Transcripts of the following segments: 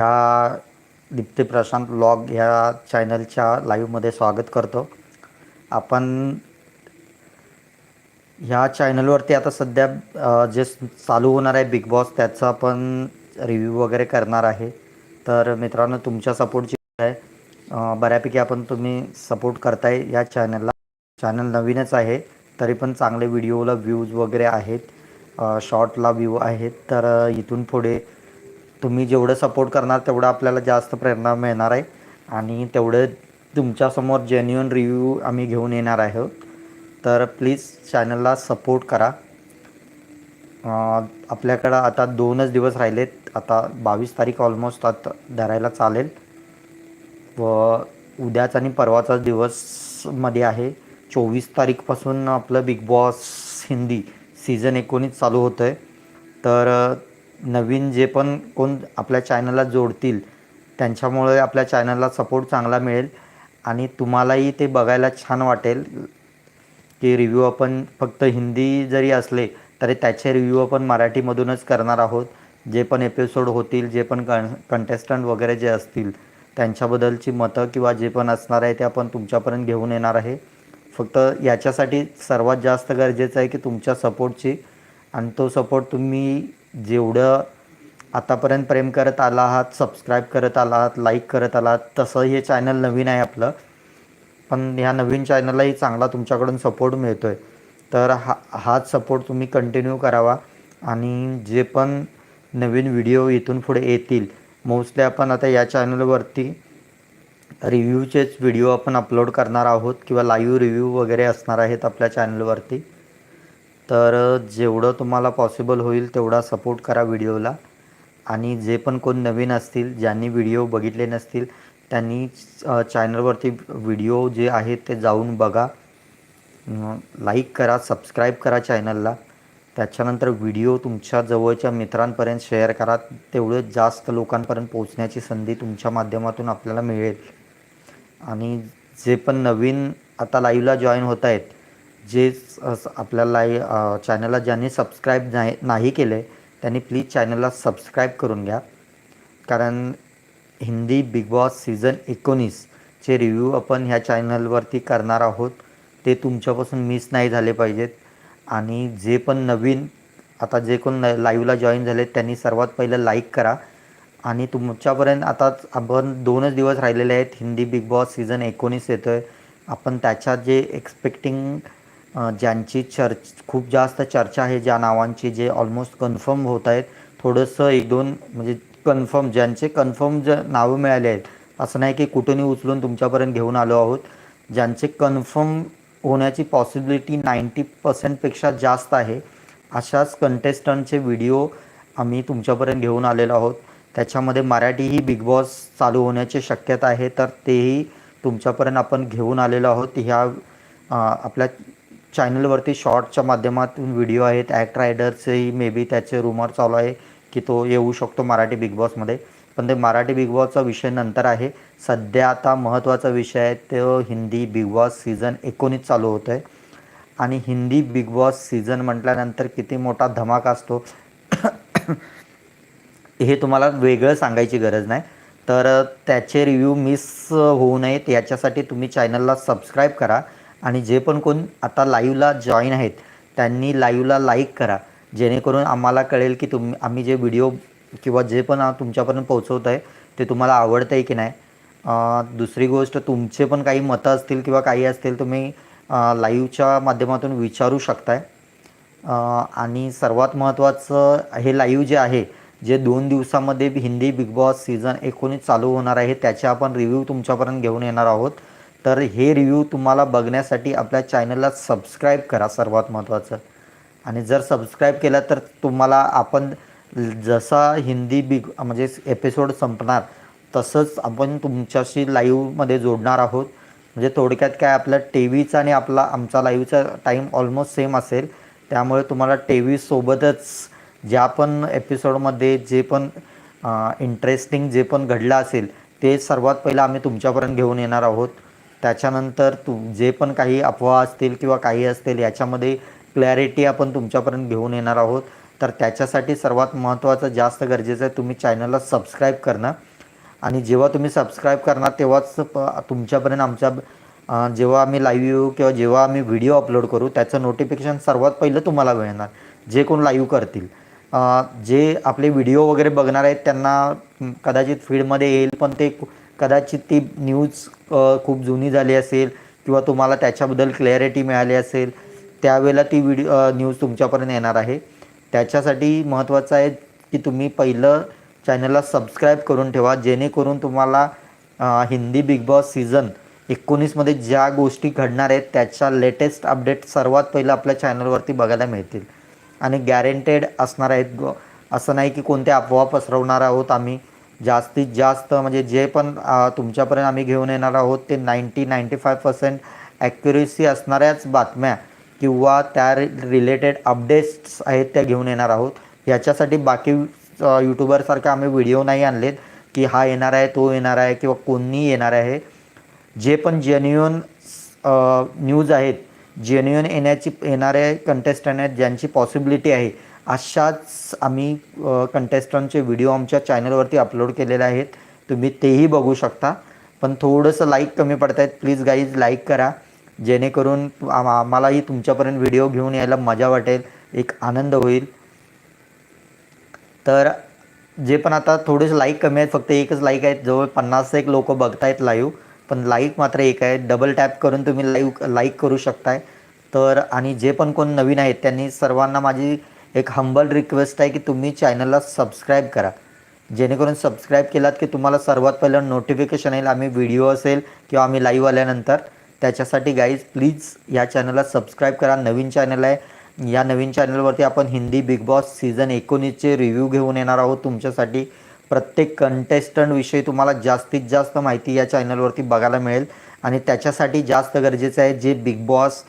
ह्या दीप्ती प्रशांत ब्लॉग ह्या चॅनलच्या लाईव्हमध्ये स्वागत करतो. आपण ह्या चॅनलवरती आता सध्या जे चालू होणार आहे बिग बॉस त्याचा आपण रिव्ह्यू वगैरे करणार आहे. तर मित्रांनो तुमच्या सपोर्टची आहे. बऱ्यापैकी आपण तुम्ही सपोर्ट करताय या चॅनलला चॅनल नवीनच आहे तरी पण चांगले व्हिडिओला व्ह्यूज वगैरे आहेत. शॉर्टला व्ह्यू आहेत. तर इथून पुढे तुम्ही जेवढं सपोर्ट करणार तेवढं आपल्याला जास्त प्रेरणा मिळणार आहे. आणि तेवढं तुमच्यासमोर जेन्युअन रिव्ह्यू आम्ही घेऊन येणार आहोत. तर प्लीज चॅनलला सपोर्ट करा. आपल्याकडं आता दोनच दिवस राहिलेत. आता बावीस तारीख ऑलमोस्ट आता धरायला चालेल. व उद्याच आणि परवाचा दिवसमध्ये आहे. चोवीस तारीखपासून आपलं बिग बॉस हिंदी सीझन एकोणीस चालू होतं आहे तर नवीन जे पण कोण आपल्या चॅनलला जोडतील त्यांच्यामुळे आपल्या चॅनलला सपोर्ट चांगला मिळेल. आणि तुम्हालाही ते बघायला छान वाटेल की रिव्ह्यू आपण फक्त हिंदी जरी असले तरी त्याचे रिव्ह्यू आपण मराठीमधूनच करणार आहोत. जे पण एपिसोड होतील जे पण कं कंटेस्टंट वगैरे जे असतील त्यांच्याबद्दलची मतं किंवा जे पण असणार आहे ते आपण तुमच्यापर्यंत घेऊन येणार आहे. फक्त याच्यासाठी सर्वात जास्त गरजेचं आहे की तुमच्या सपोर्टची आणि तो सपोर्ट तुम्ही जेवढं आतापर्यंत प्रेम करत आला आहात सबस्क्राईब करत आला आहात लाईक करत आला आहात तसं हे चॅनल नवीन आहे आपलं. पण ह्या नवीन चॅनललाही चांगला तुमच्याकडून सपोर्ट मिळतो आहे तर हा हाच सपोर्ट तुम्ही कंटिन्यू करावा. आणि जे पण नवीन व्हिडिओ इथून पुढे येतील मोस्टली आपण आता या चॅनलवरती रिव्ह्यूचेच व्हिडिओ आपण अपलोड करणार आहोत किंवा लाईव्ह रिव्ह्यू वगैरे असणार आहेत आपल्या चॅनलवरती तर जेवढं तुम्हाला पॉसिबल होईल तेवढा सपोर्ट करा व्हिडिओला. आणि जे पण कोण नवीन असतील ज्यांनी व्हिडिओ बघितले नसतील त्यांनी चॅनलवरती व्हिडिओ जे आहेत ते जाऊन बघा. लाईक करा सबस्क्राईब करा चॅनलला त्याच्यानंतर व्हिडिओ तुमच्या जवळच्या मित्रांपर्यंत शेअर करा. तेवढं जास्त लोकांपर्यंत पोहोचण्याची संधी तुमच्या माध्यमातून आपल्याला मिळेल. आणि जे पण नवीन आता लाईव्हला जॉईन होत आहेत जे आपल्याला चॅनलला ज्यांनी सबस्क्राईब नाही नाही केले त्यांनी प्लीज चॅनलला सबस्क्राईब करून घ्या. कारण हिंदी बिग बॉस सीझन एकोणीसचे रिव्ह्यू आपण ह्या चॅनलवरती करणार आहोत. ते तुमच्यापासून मिस नाही झाले पाहिजेत. आणि जे पण नवीन आता जे कोण लाईव्हला जॉईन झाले त्यांनी सर्वात पहिलं लाईक करा. आणि तुमच्यापर्यंत आता आपण दोनच दिवस राहिलेले आहेत. हिंदी बिग बॉस सीझन एकोणीस येतो आहे आपण त्याच्या जे एक्सपेक्टिंग ज्यांची चर्च खूप जास्त चर्चा आहे ज्या नावांची जे ऑलमोस्ट कन्फर्म होत आहेत थोडंसं एक दोन म्हणजे कन्फर्म ज्यांचे कन्फर्म ज नावं मिळाले आहेत असं नाही की कुठूनही उचलून तुमच्यापर्यंत घेऊन आलो आहोत. ज्यांचे कन्फर्म होण्याची पॉसिबिलिटी नाईंटी पर्सेंटपेक्षा जास्त आहे अशाच कंटेस्टंटचे व्हिडिओ आम्ही तुमच्यापर्यंत घेऊन आलेलो आहोत. त्याच्यामध्ये मराठीही बिग बॉस चालू होण्याची शक्यता आहे तर तेही तुमच्यापर्यंत आपण घेऊन आलेलो आहोत. ह्या आपल्या चॅनलवरती शॉर्टच्या माध्यमातून व्हिडिओ आहेत ॲक्ट रायडरचेही मे बी त्याचे रुमर चालू आहे की तो येऊ शकतो मराठी बिग बॉसमध्ये पण ते मराठी बिग बॉसचा विषय नंतर आहे. सध्या आता महत्त्वाचा विषय आहे तो हिंदी बिग बॉस सीझन एकोणीस चालू होतं आहे आणि हिंदी बिग बॉस सीझन म्हटल्यानंतर किती मोठा धमाका असतो हे तुम्हाला वेगळं सांगायची गरज नाही. तर त्याचे रिव्ह्यू मिस होऊ नयेत याच्यासाठी तुम्ही चॅनलला सबस्क्राईब करा. आणि जे पण कोण आता लाईव्हला जॉईन आहेत त्यांनी लाईव्हला लाईक करा. जेणेकरून आम्हाला कळेल की तुम्ही आम्ही जे व्हिडिओ किंवा जे पण तुमच्यापर्यंत पोहोचवत आहे ते तुम्हाला आवडतं आहे की नाही. दुसरी गोष्ट तुमचे पण काही मतं असतील किंवा काही असतील तुम्ही लाईव्हच्या माध्यमातून विचारू शकताय. आणि सर्वात महत्त्वाचं हे लाईव्ह जे आहे जे दोन दिवसामध्ये हिंदी बिग बॉस सीझन एकोणीस चालू होणार आहे त्याचे आपण रिव्ह्यू तुमच्यापर्यंत घेऊन येणार आहोत. तर हे रिव्ह्यू तुम्हाला बघण्यासाठी आपल्या चॅनलला सबस्क्राईब करा सर्वात महत्त्वाचं आणि जर सबस्क्राईब केलं तर तुम्हाला आपण जसा हिंदी बिग म्हणजे एपिसोड संपणार तसंच आपण तुमच्याशी लाईव्हमध्ये जोडणार आहोत. म्हणजे थोडक्यात काय आपल्या टी व्हीचा आणि आपला आमचा लाईव्हचा टाईम ऑलमोस्ट सेम असेल. त्यामुळे तुम्हाला टी व्हीसोबतच ज्या पण एपिसोडमध्ये जे पण इंटरेस्टिंग जे पण घडलं असेल ते सर्वात पहिलं आम्ही तुमच्यापर्यंत घेऊन येणार आहोत. त्याच्यानंतर तू जे पण काही अफवा असतील किंवा काही असतील याच्यामध्ये क्लॅरिटी आपण तुमच्यापर्यंत घेऊन येणार आहोत. तर त्याच्यासाठी सर्वात महत्त्वाचं जास्त गरजेचं आहे तुम्ही चॅनलला सबस्क्राईब करणं. आणि जेव्हा तुम्ही सबस्क्राईब करणार तेव्हाच तुमच्यापर्यंत आमच्या जेव्हा आम्ही लाईव्ह येऊ किंवा जेव्हा आम्ही व्हिडिओ अपलोड करू त्याचं नोटिफिकेशन सर्वात पहिलं तुम्हाला मिळणार. जे कोण लाईव्ह करतील. जे आपले व्हिडिओ वगैरे बघणार आहेत त्यांना कदाचित फीडमध्ये येईल पण ते कदाचित ती न्यूज खूप जुनी झाली असेल किंवा तुम्हाला त्याच्याबद्दल क्लॅरिटी मिळाली असेल त्यावेळेला ती व्हिडिओ न्यूज तुमच्यापर्यंत येणार आहे. त्याच्यासाठी महत्त्वाचं आहे की तुम्ही पहिलं चॅनलला सबस्क्राईब करून ठेवा जेणेकरून तुम्हाला हिंदी बिग बॉस सीझन एकोणीसमध्ये ज्या गोष्टी घडणार आहेत त्याच्या लेटेस्ट अपडेट सर्वात पहिलं आपल्या चॅनलवरती बघायला मिळतील. आणि गॅरेंटेड असणार आहेत असं नाही की कोणते अफवा पसरवणार आहोत आम्ही. जास्तीत जास्त म्हणजे जे पण तुमच्यापर्यंत आम्ही घेऊन येणार आहोत ते ninety ninety five percent accuracy असणाऱ्याच बातम्या किंवा त्या रिलेटेड अपडेट्स आहेत त्या घेऊन येणार आहोत. याच्यासाठी बाकी यूट्यूबरसारखे आम्ही व्हिडिओ नाही आणलेत की हा येणार आहे तो येणार आहे किंवा कोणी येणार आहे. जे पण जेन्युअन न्यूज आहेत जेन्युअन येण्याची येणारे कंटेस्टंट आहेत ज्यांची पॉसिबिलिटी आहे अशाच आम्ही कंटेस्टंटचे व्हिडिओ आमच्या चॅनलवरती अपलोड केलेले आहेत. तुम्ही तेही बघू शकता. पण थोडंसं लाईक कमी पडत आहेत प्लीज गाईज लाईक करा. जेणेकरून आम्हालाही तुमच्यापर्यंत व्हिडिओ घेऊन यायला मजा वाटेल. एक आनंद होईल. तर जे पण आता थोडेसे लाईक कमी आहेत फक्त एकच लाईक आहेत. जवळ पन्नास एक लोक बघतायत लाईव्ह पण लाईक मात्र एक आहे. डबल टॅप करून तुम्ही लाईव्ह लाईक करू शकताय. तर आणि जे पण कोण नवीन आहेत त्यांनी सर्वांना माझी एक हंबल रिक्वेस्ट आहे की तुम्ही चॅनलला सबस्क्राईब करा. जेणेकरून सबस्क्राईब केलात की तुम्हाला सर्वात पहिलं नोटिफिकेशन येईल आम्ही व्हिडिओ असेल किंवा आम्ही लाईव्ह आल्यानंतर. त्याच्यासाठी गाईज प्लीज या चॅनलला सबस्क्राईब करा. नवीन चॅनल आहे. या नवीन चॅनलवरती आपण हिंदी बिग बॉस सीझन एकोणीसचे रिव्ह्यू घेऊन येणार आहोत तुमच्यासाठी. प्रत्येक कंटेस्टंटविषयी तुम्हाला जास्तीत जास्त माहिती या चॅनलवरती बघायला मिळेल. आणि त्याच्यासाठी जास्त गरजेचं आहे जे बिग बॉस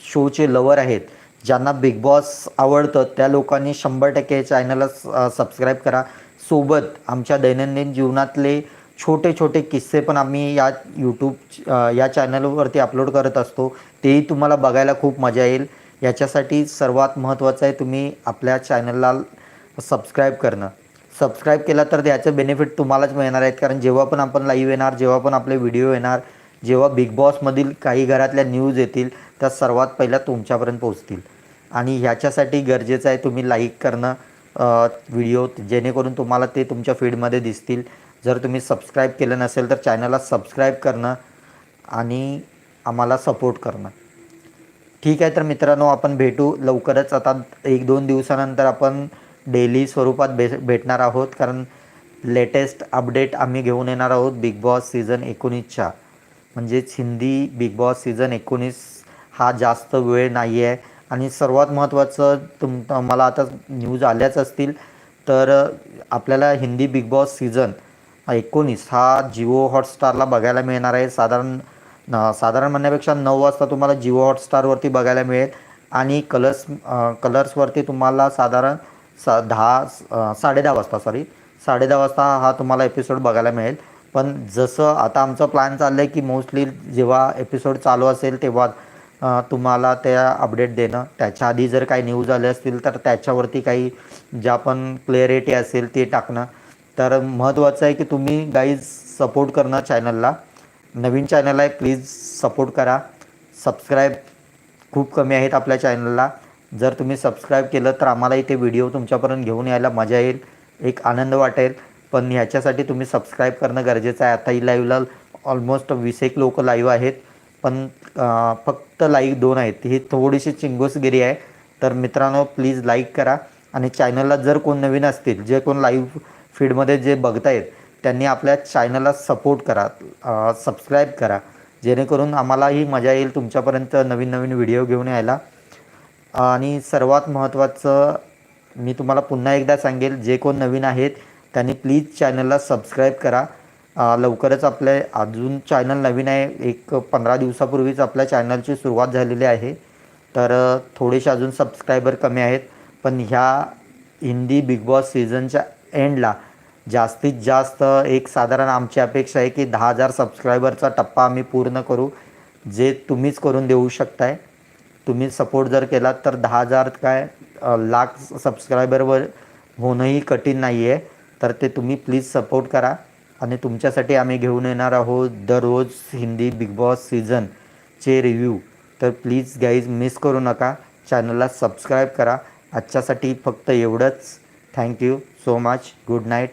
शोचे लवर आहेत ज्यांना बिग बॉस आवडतं त्या लोकांनी शंभर टक्के चॅनलला सबस्क्राईब करा. सोबत आमच्या दैनंदिन जीवनातले छोटे छोटे किस्से पण आम्ही या यूट्यूब या चॅनलवरती अपलोड करत असतो. तेही तुम्हाला बघायला खूप मजा येईल. याच्यासाठी सर्वात महत्त्वाचं आहे तुम्ही आपल्या चॅनलला सबस्क्राईब करणं. सबस्क्राईब केला तर त्याचं बेनिफिट तुम्हालाच मिळणार आहेत. कारण जेव्हा पण आपण लाईव्ह येणार जेव्हा पण आपले व्हिडिओ येणार जेव्हा बिग बॉसमधील काही घरातल्या न्यूज येतील त्या सर्वात पहिल्या तुमच्यापर्यंत पोहोचतील. आणि ह्याच्यासाठी गरजेचं आहे तुम्ही लाईक करणं व्हिडिओ जेणेकरून तुम्हाला ते तुमच्या फीडमध्ये दिसतील. जर तुम्ही सबस्क्राईब केलं नसेल तर चॅनलला सबस्क्राईब करणं आणि आम्हाला सपोर्ट करणं. ठीक आहे तर मित्रांनो आपण भेटू लवकरच. आता एक दोन दिवसानंतर आपण डेली स्वरूपात भे भेटणार आहोत. कारण लेटेस्ट अपडेट आम्ही घेऊन येणार आहोत बिग बॉस सीझन एकोणीसच्या. म्हणजेच हिंदी बिग बॉस सीझन एकोणीस हा जास्त वेळ नाही आहे आणि सर्वात महत्त्वाचं तुम मला आता न्यूज आल्याच असतील तर आपल्याला हिंदी बिग बॉस सीझन एकोणीस हा जिओ हॉटस्टारला बघायला मिळणार आहे. साधारण साधारण म्हणण्यापेक्षा नऊ वाजता तुम्हाला जिओ हॉटस्टारवरती बघायला मिळेल. आणि कलर्स कलर्सवरती तुम्हाला साधारण सा दहा साडे साडेदहा वाजता सॉरी साडेदहा वाजता हा तुम्हाला एपिसोड बघायला मिळेल. पण जसं आता आमचं प्लॅन चाललं आहे की मोस्टली जेव्हा एपिसोड चालू असेल तेव्हा तुम्हाला त्या अपडेट देणं. त्याच्या आधी जर काही न्यूज आले असतील तर त्याच्यावरती काही ज्या पण क्लिअरिटी असेल ते टाकणं. तर महत्त्वाचं आहे की तुम्ही गाईज सपोर्ट करणं चॅनलला नवीन चॅनल आहे प्लीज सपोर्ट करा. सबस्क्राईब खूप कमी आहेत आपल्या चॅनलला जर तुम्ही सबस्क्राईब केलं तर आम्हालाही ते व्हिडिओ तुमच्यापर्यंत घेऊन यायला मजा येईल. एक आनंद वाटेल. पण ह्याच्यासाठी तुम्ही सबस्क्राईब करणं गरजेचं आहे. आताही लाईव्हला ऑलमोस्ट वीस एक लोक लाईव्ह आहेत. पण फक्त लाईक दोन आहेत. ही थोडीशी चिंगोसगिरी आहे. तर मित्रांनो प्लीज लाईक करा. आणि चॅनलला जर कोण नवीन असतील जे कोण लाईव्ह फीडमध्ये जे बघतायत त्यांनी आपल्या चॅनलला सपोर्ट करा. सबस्क्राईब करा. जेणेकरून आम्हालाही मजा येईल तुमच्यापर्यंत नवीन नवीन व्हिडिओ घेऊन यायला. आणि सर्वात महत्त्वाचं मी तुम्हाला पुन्हा एकदा सांगेल जे कोण नवीन आहेत त्यांनी प्लीज चॅनलला सबस्क्राईब करा. लवकरच आपले अजून चॅनल नवीन आहे. एक पंधरा दिवसापूर्वीच आपल्या चॅनलची सुरुवात झालेली आहे. तर थोडेसे अजून सबस्क्रायबर कमी आहेत. पण ह्या हिंदी बिग बॉस सीझनच्या एंडला जास्तीत जास्त एक साधारण आमची अपेक्षा आहे की दहा हजार सबस्क्रायबरचा टप्पा आम्ही पूर्ण करू. जे तुम्हीच करून देऊ शकताय. तुम्ही सपोर्ट जर केलात तर दहा हजार काय लाख सबस्क्रायबरवर होणंही कठीण नाही आहे तर ते तुम्ही प्लीज सपोर्ट करा. आणि तुमच्यासाठी आम्ही घेऊन येणार आहोत दररोज हिंदी बिग बॉस सीझनचे रिव्ह्यू तर प्लीज गाईज मिस करू नका. चॅनलला सबस्क्राईब करा. आजच्यासाठी फक्त एवढंच. Thank you so much good night